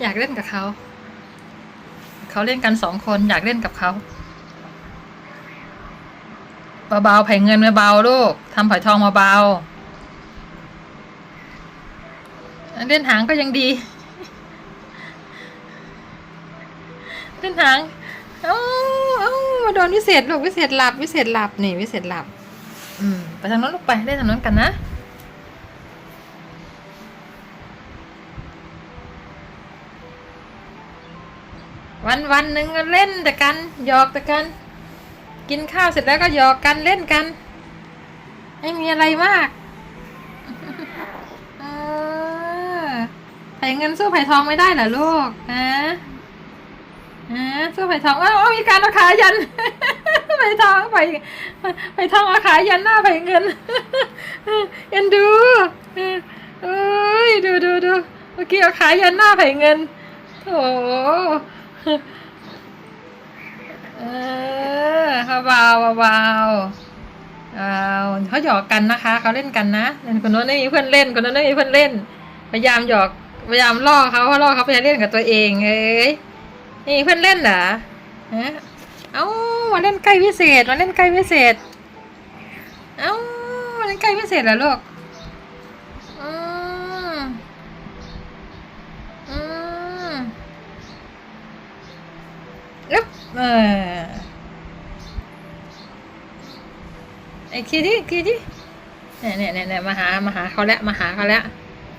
อยากเล่นกับเขา เขาเล่นกันสองคนอยากเล่นกับเขาเบาๆไผ่เงินเบาๆลูกทำไผ่ทองเบาๆเล่นหางก็ยังดี เล่นหางเอ้าเอ้ามาโดนวิเศษลูกวิเศษหลับวิเศษหลับนี่วิเศษหลับ อืมไปทางโน้นลูกไปเล่นทางโน้นกันนะ วันวันหนึ่งก็เล่นแต่กันหยอกแต่กัน กินข้าวเสร็จแล้วก็หยอกกันเล่นกัน ไม่มีอะไรมากเออไผ่เงินสู้ไผ่ทองไม่ได้เหรอลูกฮะฮะสู้ไผ่ทองอ้าวมีการเอาขายันไผ่ทองไผ่ไผ่ทองเอาขายันหน้าไผ่เงินเอ็นดูเอ้ยดูดูดูเมื่อกี้เอาขายันหน้าไผ่เงินโถ เออเขาเบาเบาเอาเขาหยอกกันนะคะเขาเล่นกันนะเล่นคนโน้นไม่มีเพื่อนเล่นคนโน้นไม่มีเพื่อนเล่น พยายามหยอกพยายามล่อเขาเพราะล่อเขาไปเล่นกับตัวเอง เอ้ยนี่เพื่อนเล่นเหรอฮะเอ้ามาเล่นใกล้พิเศษมาเล่นใกล้พิเศษ เอ้ามาเล่นใกล้พิเศษเหรอลูก เออไอ้คีที่คีที่เนี่ยเนี่ยเนี่ยเนี่ยมาหามาหาเขาแล้วมาหาเขาแล้ว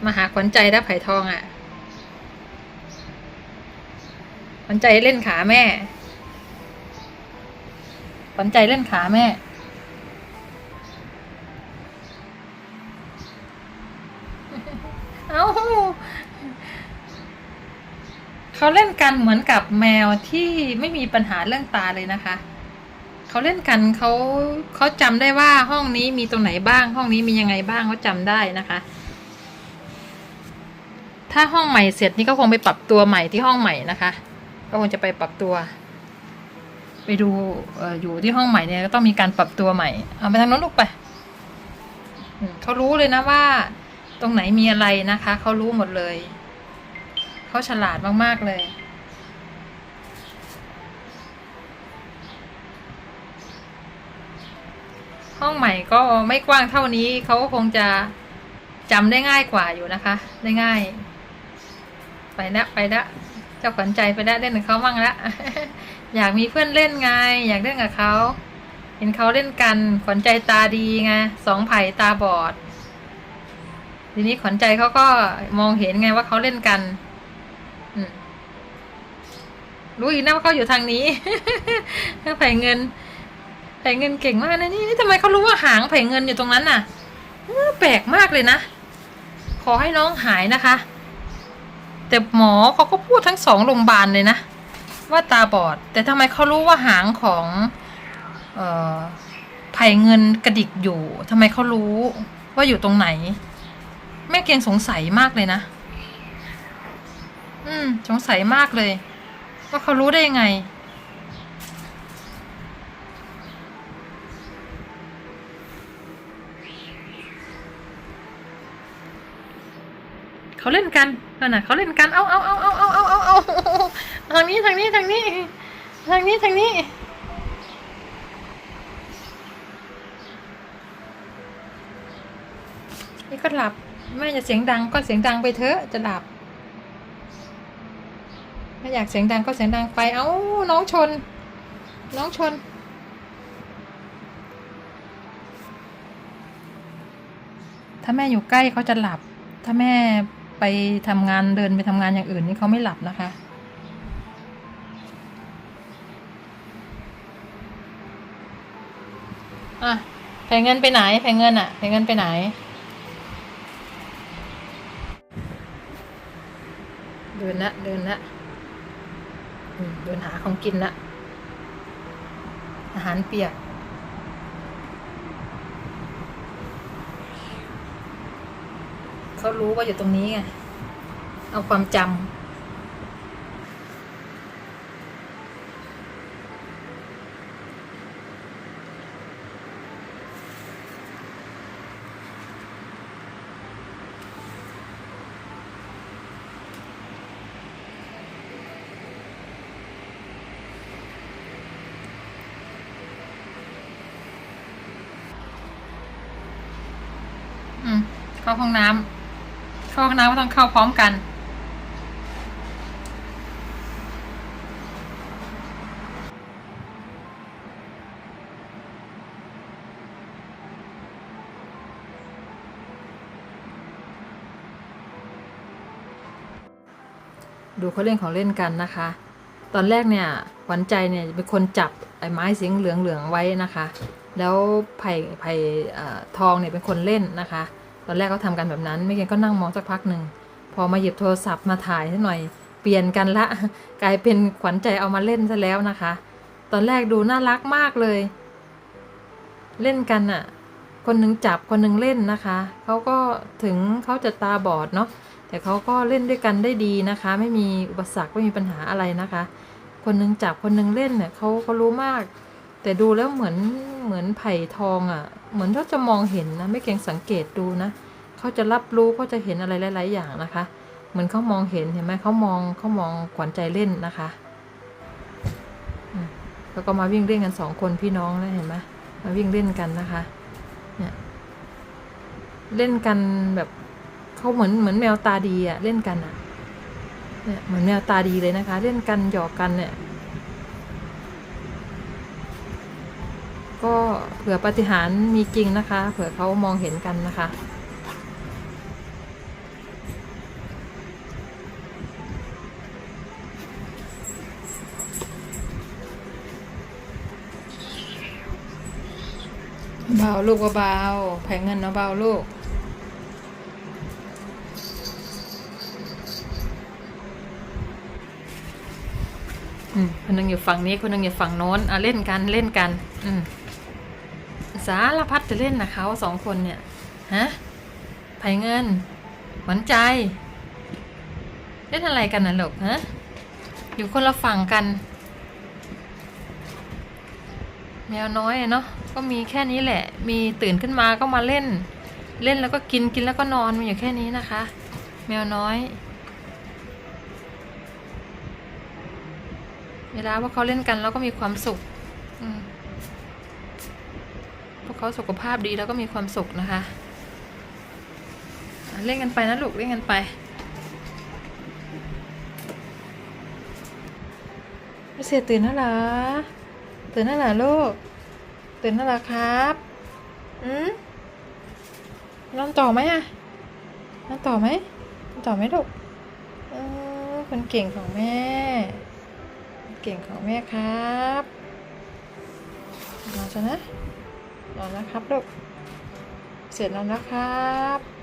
มาหาขวัญใจแล้วไผ่ทองอะขวัญใจเล่นขาแม่ขวัญใจเล่นขาแม่ เอาเขาเล่น กันเหมือนกับแมวที่ไม่มีปัญหาเรื่องตาเลยนะคะเขาเล่นกันเขาเขาจำได้ว่าห้องนี้มีตรงไหนบ้าง ห้องนี้มียังไงบ้างเขาจำได้นะคะ ถ้าห้องใหม่เสร็จนี่ก็คงไปปรับตัวใหม่ที่ห้องใหม่นะคะ ก็คงจะไปปรับตัว ไปดูอยู่ที่ห้องใหม่เนี่ยก็ต้องมีการปรับตัวใหม่เอาไปทางโน้นลูกไปเขารู้เลยนะว่า ตรงไหนมีอะไรนะคะเขารู้หมดเลยเขาฉลาดมากๆเลย ห้องใหม่ก็ไม่กว้างเท่านี้เขาก็คงจะจำได้ง่ายกว่าอยู่นะคะ ได้ง่าย ไปล้วไปล้วเจ้าขวัญใจไปล้วเล่นกับเขาบ้างละอยากมีเพื่อนเล่นไง อยากเล่นกับเขาเห็นเขาเล่นกันขวัญใจตาดีไงสองไผ่ตาบอด ทีนี้ขวัญใจเขาก็มองเห็นไงว่าเขาเล่นกันรู้อีกนะว่าเขาอยู่ทางนี้ไผ่เงิน ไผ่เงินเก่งมากนะนี่ทำไมเขารู้ว่าหางไผ่เงินอยู่ตรงนั้นน่ะแปลกมากเลยนะ ขอให้น้องหายนะคะ แต่หมอเขาก็พูดทั้งสองโรงพยาบาลเลยนะ ว่าตาบอด แต่ทำไมเขารู้ว่าหางของเอ่อไผ่เงินกระดิกอยู่ทำไมเขารู้ว่าอยู่ตรงไหน แม่เกียงสงสัยมากเลยนะ อืม สงสัยมากเลย ว่าเขารู้ได้ยังไง เขาเล่นกันนั่นน่ะเขาเล่นกัน เอาเอาเอาเอาเอาเอาเอาเอาทางนี้ทางนี้ทางนี้ ทางนี้ทางนี้ นี่ก็หลับ แม่จะเสียงดังก็เสียงดังไปเถอะ จะหลับถ้าอยากเสียงดังก็เสียงดังไป เอ้า น้องชน น้องชนถ้าแม่อยู่ใกล้เขาจะหลับ ถ้าแม่ ไปทำงานเดินไปทำงานอย่างอื่นนี่เขาไม่หลับนะคะ อะแผงเงินไปไหนแผงเงินอะแผงเงินไปไหน เดินละเดินละเดินหาของกินละอาหารเปียก เขารู้ว่าอยู่ตรงนี้ไงเอาความจำเข้าห้องน้ำ เข้าห้องน้ำก็ต้องเข้าพร้อมกัน ดูเขาเล่นของเล่นกันนะคะ ตอนแรกเนี่ยขวัญใจเนี่ยเป็นคนจับไอ้ไม้สีเหลืองเหลืองๆไว้นะคะ แล้วไผ่ไผ่ทองเนี่ยเป็นคนเล่นนะคะ ตอนแรกเขาทำกันแบบนั้น ไม่เกนก็นั่งมองสักพักหนึ่ง พอมาหยิบโทรศัพท์มาถ่ายให้หน่อย เปลี่ยนกันละ กลายเป็นขวัญใจเอามาเล่นซะแล้วนะคะ ตอนแรกดูน่ารักมากเลย เล่นกันอะ่ะ คนหนึ่งจับคนหนึ่งเล่นนะคะ เขาก็ถึงเขาจะตาบอดเนาะ แต่เขาก็เล่นด้วยกันได้ดีนะคะ ไม่มีอุปสรรคไม่มีปัญหาอะไรนะคะ คนหนึ่งจับคนหนึ่งเล่นเนี่ยเขาเขารู้มาก แต่ดูแล้วเหมือนเหมือนไผ่ทองอะ่ะ เหมือนเขาจะมองเห็นนะไม่เก่งสังเกตดูนะเขาจะรับรู้เขาจะเห็นอะไรหลาย ๆ อย่างนะคะ เหมือนเขามองเห็นเห็นไหมเขามองเขามองขวัญใจเล่นนะคะแล้วก็มาวิ่งเล่นกันสองคนพี่น้องแล้วเห็นไหมมาวิ่งเล่นกันนะคะเนี่ยเล่นกันแบบเขาเหมือนเหมือนแมวตาดีอะเล่นกันอะเนี่ยเหมือนแมวตาดีเลยนะคะ เล่นกันหยอกกันเนี่ย ก็เผื่อปฏิหารมีจริงนะคะ เผื่อเขามองเห็นกันนะคะเบาลูกเบาแผงเงินเนาะเบาลูกอืมคนหนึงอยู่ฝั่งนี้คนหนึงอยู่ฝั่งโน้นอะเล่นกันเล่นกัน อืม สารพัดจะเล่นนะเขาสองคนเนี่ย ฮะไผ่เงิน หวานใจ เล่นอะไรกันนะลูกฮะ อยู่คนละฝั่งกัน แมวน้อยเนาะ ก็มีแค่นี้แหละ มีตื่นขึ้นมาก็มาเล่น เล่นแล้วก็กิน กินแล้วก็นอนมีอยู่แค่นี้นะคะ แมวน้อย เวลาว่าเขาเล่นกันแล้วก็มีความสุข อืม เขาสุขภาพดีแล้วก็มีความสุขนะคะ เล่นกันไปนะลูกเล่นกันไปเสียตื่นแล้วหรอตื่นแล้วหรอลูก ตื่นแล้วหรอครับอืมนอนต่อไหมอะนอนต่อไหมนอนต่อไหมลูกเออคนเก่งของแม่ เก่งของแม่ครับนอนซะนะ นอนนะครับลูกเสร็จแล้วนะครับ